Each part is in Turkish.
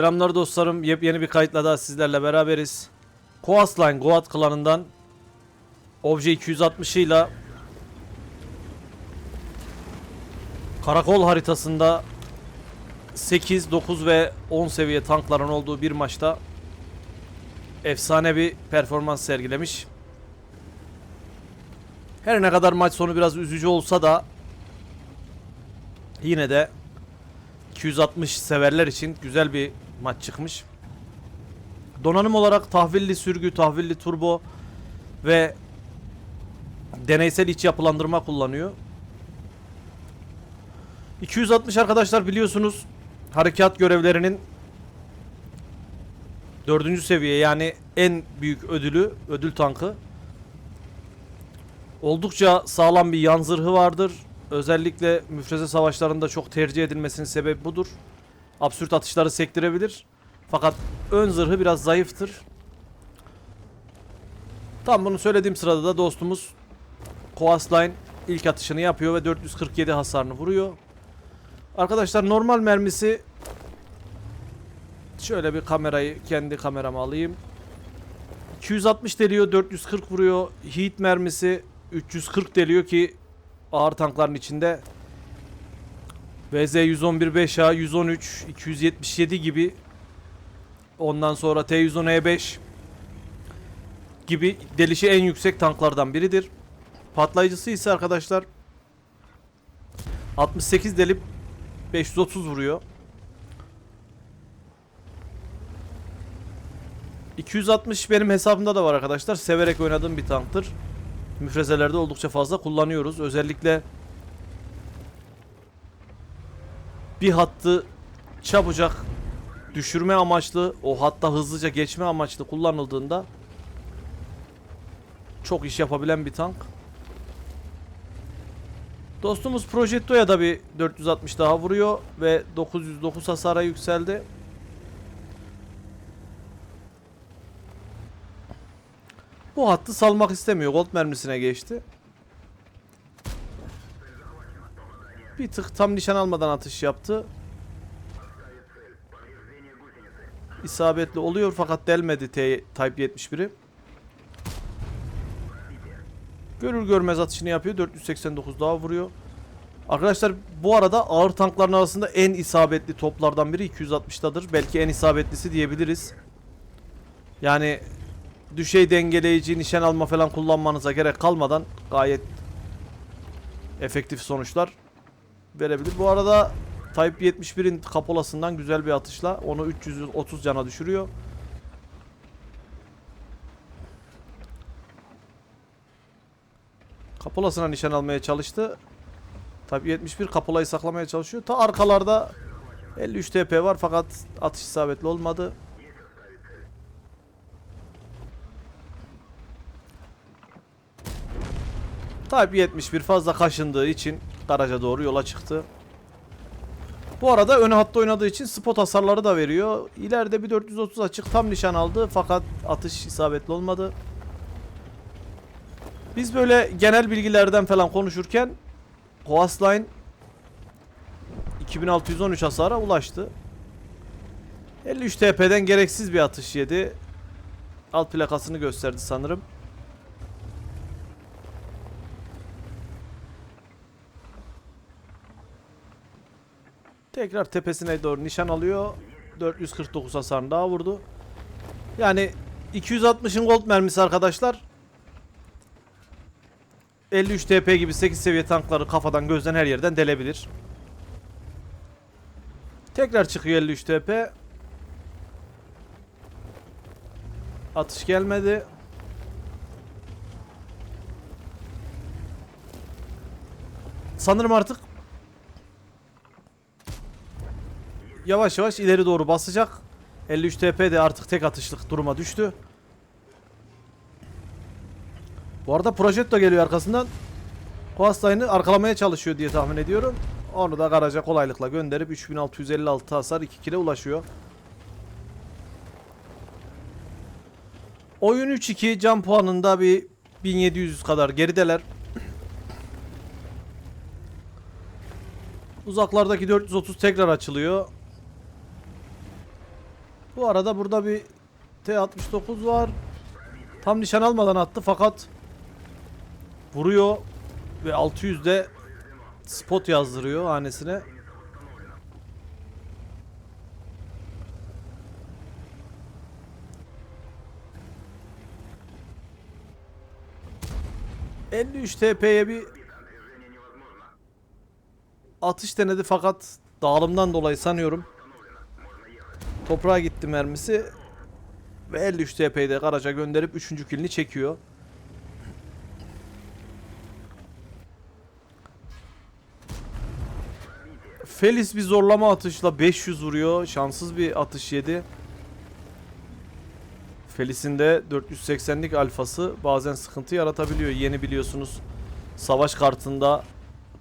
Selamlar dostlarım. Yepyeni bir kayıtla daha sizlerle beraberiz. Coastline Goat klanından Obje 260 ile Karakol haritasında 8, 9 ve 10 seviye tankların olduğu bir maçta efsane bir performans sergilemiş. Her ne kadar maç sonu biraz üzücü olsa da yine de 260 severler için güzel bir maç çıkmış. Donanım olarak tahvilli sürgü, tahvilli turbo ve deneysel iç yapılandırma kullanıyor. 260 arkadaşlar biliyorsunuz harekat görevlerinin dördüncü seviye yani en büyük ödülü, ödül tankı. Oldukça sağlam bir yan zırhı vardır. Özellikle müfreze savaşlarında çok tercih edilmesinin sebebi budur. Absürt atışları sektirebilir. Fakat ön zırhı biraz zayıftır. Tam bunu söylediğim sırada da dostumuz Coastline ilk atışını yapıyor ve 447 hasarını vuruyor. Arkadaşlar normal mermisi şöyle bir kamerayı kendi kamerama alayım. 260 deliyor, 440 vuruyor. Heat mermisi 340 deliyor ki ağır tankların içinde VZ 111 5A 113 277 gibi ondan sonra T110E5 gibi delişi en yüksek tanklardan biridir. Patlayıcısı ise arkadaşlar 68 delip 530 vuruyor. 260 benim hesabımda da var arkadaşlar. Severek oynadığım bir tanktır. Müfrezelerde oldukça fazla kullanıyoruz. Özellikle bir hattı çabucak düşürme amaçlı, o hatta hızlıca geçme amaçlı kullanıldığında çok iş yapabilen bir tank. Dostumuz Projetto'ya da bir 460 daha vuruyor ve 909 hasara yükseldi. Bu hattı salmak istemiyor. Gold mermisine geçti. Bir tık tam nişan almadan atış yaptı. İsabetli oluyor fakat delmedi T Type 71'i. Görür görmez atışını yapıyor. 489 daha vuruyor. Arkadaşlar bu arada ağır tankların arasında en isabetli toplardan biri 260'tadır. Belki en isabetlisi diyebiliriz. Yani düşey dengeleyici, nişan alma falan kullanmanıza gerek kalmadan gayet efektif sonuçlar verebilir. Bu arada Type 71'in kapolasından güzel bir atışla onu 330 cana düşürüyor. Kapolasına nişan almaya çalıştı. Type 71 kapolayı saklamaya çalışıyor. Ta arkalarda 53 TP var fakat atış isabetli olmadı. Type 71 fazla kaşındığı için garaja doğru yola çıktı. Bu arada ön hatta oynadığı için spot hasarları da veriyor. İleride bir 430 açık tam nişan aldı fakat atış isabetli olmadı. Biz böyle genel bilgilerden falan konuşurken Coastline 2613 hasara ulaştı. 53 TP'den gereksiz bir atış yedi. Alt plakasını gösterdi sanırım. Tekrar tepesine doğru nişan alıyor. 449 hasar daha vurdu. Yani 260'ın gold mermisi arkadaşlar. 53 TP gibi 8 seviye tankları kafadan gözden her yerden delebilir. Tekrar çıkıyor 53 TP. Atış gelmedi. Sanırım artık yavaş yavaş ileri doğru basacak. 53 TP de artık tek atışlık duruma düştü. Bu arada Projetto geliyor arkasından. Coastline'ı arkalamaya çalışıyor diye tahmin ediyorum. Onu da garaja kolaylıkla gönderip 3656 hasar 2 kile ulaşıyor. Oyun 3-2 can puanında bir 1700 kadar gerideler. Uzaklardaki 430 tekrar açılıyor. Bu arada burada bir T-69 var. Tam nişan almadan attı fakat vuruyor ve 600'de spot yazdırıyor hanesine. ...53 TP'ye bir... ...atış denedi fakat... ...dağılımdan dolayı sanıyorum... ...toprağa gitti mermisi... ...ve 53 TP'yi de garaja gönderip... ...3. kilini çekiyor... Felis bir zorlama atışla 500 vuruyor. Şanssız bir atış yedi. Felis'in de 480'lik alfası bazen sıkıntı yaratabiliyor. Yeni biliyorsunuz savaş kartında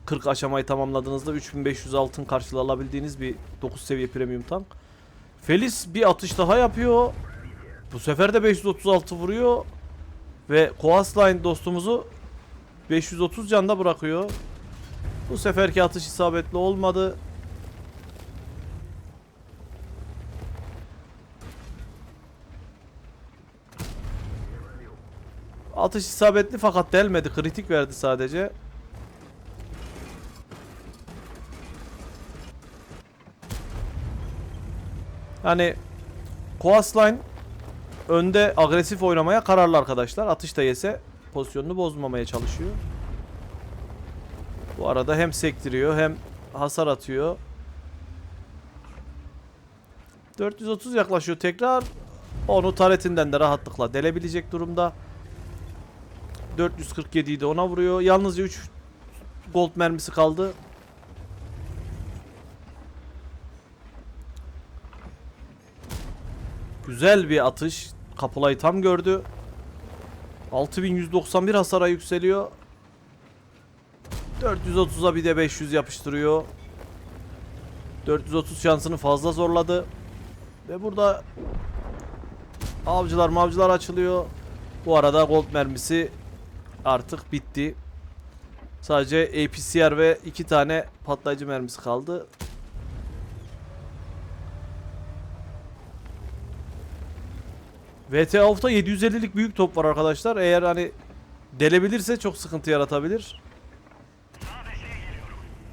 40 aşamayı tamamladığınızda 3500 altın karşılığı alabildiğiniz bir 9 seviye premium tank. Felis bir atış daha yapıyor. Bu sefer de 536 vuruyor. Ve Coastline dostumuzu 530 canda bırakıyor. Bu seferki atış isabetli olmadı. Atış isabetli fakat delmedi. Kritik verdi sadece. Yani Coastline önde agresif oynamaya kararlı arkadaşlar. Atış da yese pozisyonunu bozmamaya çalışıyor. Bu arada hem sektiriyor hem hasar atıyor. 430 yaklaşıyor tekrar. Onu taretinden de rahatlıkla delebilecek durumda. 447'yi de ona vuruyor. Yalnızca 3 gold mermisi kaldı. Güzel bir atış. Kapulayı tam gördü. 6191 hasara yükseliyor. 430'a bir de 500 yapıştırıyor. 430 şansını fazla zorladı. Ve burada avcılar mavcılar açılıyor. Bu arada gold mermisi artık bitti. Sadece APCR ve iki tane patlayıcı mermisi kaldı. VT Off'ta 750'lik büyük top var arkadaşlar. Eğer hani delebilirse çok sıkıntı yaratabilir.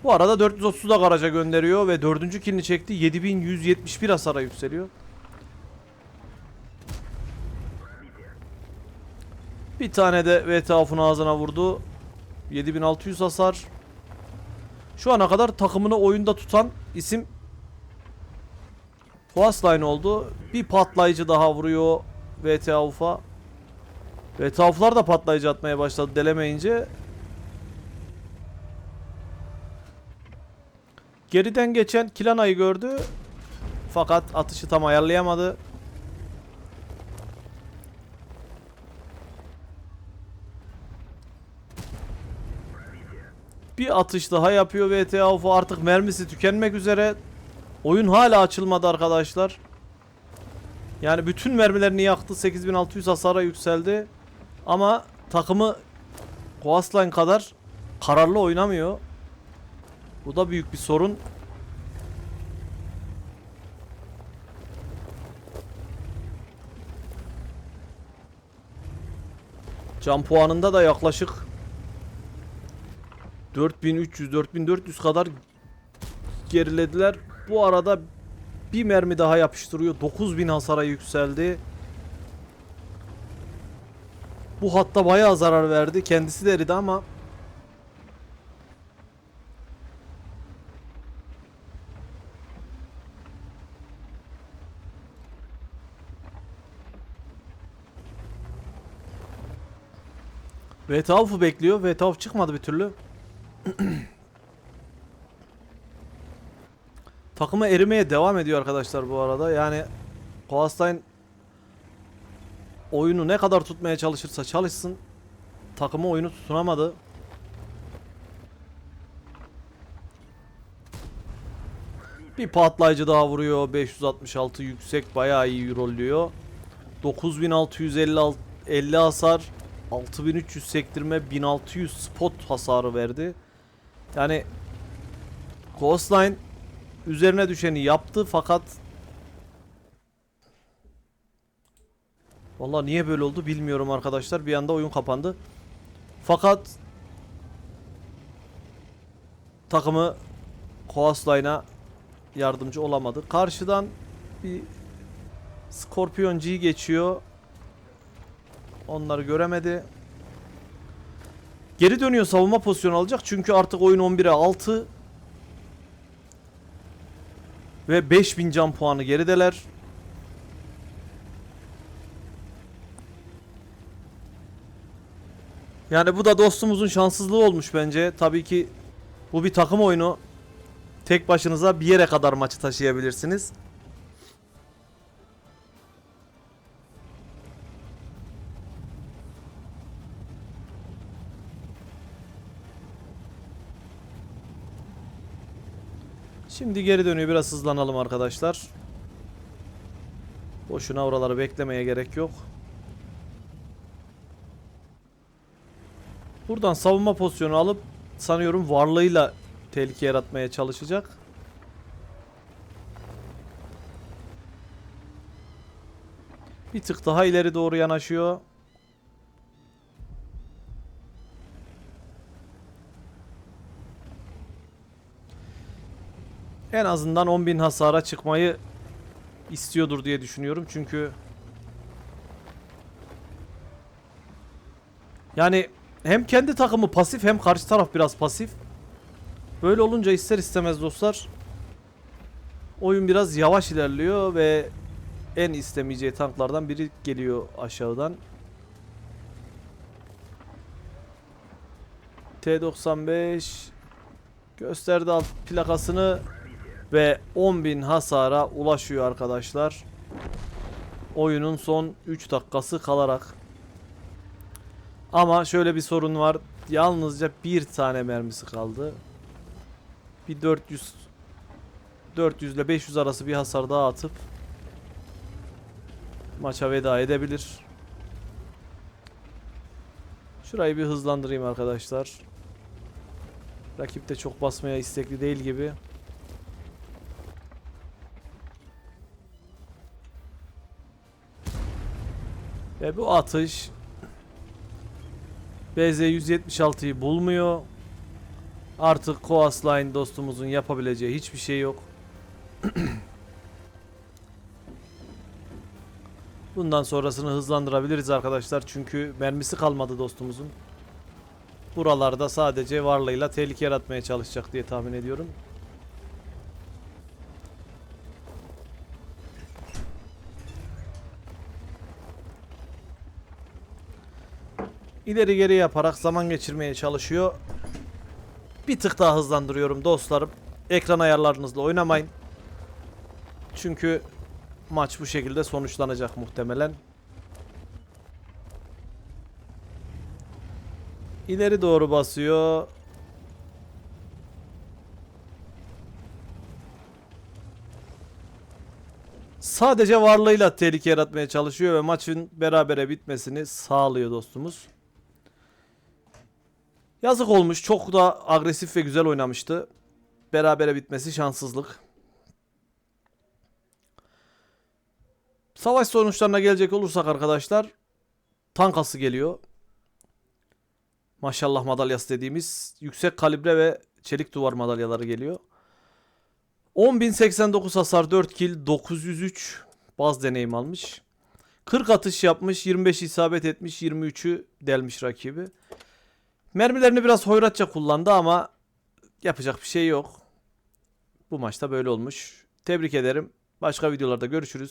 Bu arada 430 da garaja gönderiyor ve dördüncü kilini çekti. 7171 hasara yükseliyor. Bir tane de VTAF'ın ağzına vurdu. 7600 hasar. Şu ana kadar takımını oyunda tutan isim Huasline oldu. Bir patlayıcı daha vuruyor VTAF'a. VTAF'lar da patlayıcı atmaya başladı delemeyince. Geriden geçen Kilana'yı gördü. Fakat atışı tam ayarlayamadı. Bir atış daha yapıyor VTA UFO artık mermisi tükenmek üzere. Oyun hala açılmadı arkadaşlar. Yani bütün mermilerini yaktı. 8600 hasara yükseldi. Ama takımı Coastline kadar kararlı oynamıyor. Bu da büyük bir sorun. Can puanında da yaklaşık 4300 4400 kadar gerilediler. Bu arada bir mermi daha yapıştırıyor. 9000 hasara yükseldi. Bu hatta bayağı zarar verdi. Kendisi de eridi ama Vetavf'u bekliyor. Vetavf çıkmadı bir türlü. Takımı erimeye devam ediyor arkadaşlar bu arada. Yani Coastline oyunu ne kadar tutmaya çalışırsa çalışsın takımı oyunu tutunamadı. Bir patlayıcı daha vuruyor. 566 yüksek bayağı iyi rolluyor. 9650 50 hasar 6300 sektirme 1600 spot hasarı verdi. Yani Coastline üzerine düşeni yaptı fakat Vallahi niye böyle oldu bilmiyorum arkadaşlar. Bir anda oyun kapandı. Fakat takımı Koaslay'ına yardımcı olamadı. Karşıdan bir Scorpion G geçiyor. Onları göremedi. Geri dönüyor savunma pozisyonu alacak. Çünkü artık oyun 11'e 6. Ve 5000 can puanı gerideler. Yani bu da dostumuzun şanssızlığı olmuş bence. Tabii ki bu bir takım oyunu. Tek başınıza bir yere kadar maçı taşıyabilirsiniz. Şimdi geri dönüyor. Biraz hızlanalım arkadaşlar. Boşuna oraları beklemeye gerek yok. Buradan savunma pozisyonu alıp sanıyorum varlığıyla tehlike yaratmaya çalışacak. Bir tık daha ileri doğru yanaşıyor. En azından 10.000 hasara çıkmayı istiyordur diye düşünüyorum. Çünkü yani hem kendi takımı pasif hem karşı taraf biraz pasif. Böyle olunca ister istemez dostlar oyun biraz yavaş ilerliyor ve en istemeyeceği tanklardan biri geliyor aşağıdan. T95 gösterdi alt plakasını ve 10.000 hasara ulaşıyor arkadaşlar. Oyunun son 3 dakikası kalarak. Ama şöyle bir sorun var. Yalnızca bir tane mermisi kaldı. Bir 400 400 ile 500 arası bir hasar daha atıp maça veda edebilir. Şurayı bir hızlandırayım arkadaşlar. Rakip de çok basmaya istekli değil gibi. Ve bu atış BZ-176'yı bulmuyor. Artık Koas Line dostumuzun yapabileceği hiçbir şey yok. Bundan sonrasını hızlandırabiliriz arkadaşlar. Çünkü mermisi kalmadı dostumuzun. Buralarda sadece varlığıyla tehlike yaratmaya çalışacak diye tahmin ediyorum. İleri geri yaparak zaman geçirmeye çalışıyor. Bir tık daha hızlandırıyorum dostlarım. Ekran ayarlarınızla oynamayın. Çünkü maç bu şekilde sonuçlanacak muhtemelen. İleri doğru basıyor. Sadece varlığıyla tehlike yaratmaya çalışıyor ve maçın berabere bitmesini sağlıyor dostumuz. Yazık olmuş. Çok da agresif ve güzel oynamıştı. Berabere bitmesi şanssızlık. Savaş sonuçlarına gelecek olursak arkadaşlar tankası geliyor. Maşallah madalyası dediğimiz yüksek kalibre ve çelik duvar madalyaları geliyor. 10.089 hasar 4 kill 903 baz deneyim almış. 40 atış yapmış 25 isabet etmiş 23'ü delmiş rakibi. Mermilerini biraz hoyratça kullandı ama yapacak bir şey yok. Bu maçta böyle olmuş. Tebrik ederim. Başka videolarda görüşürüz.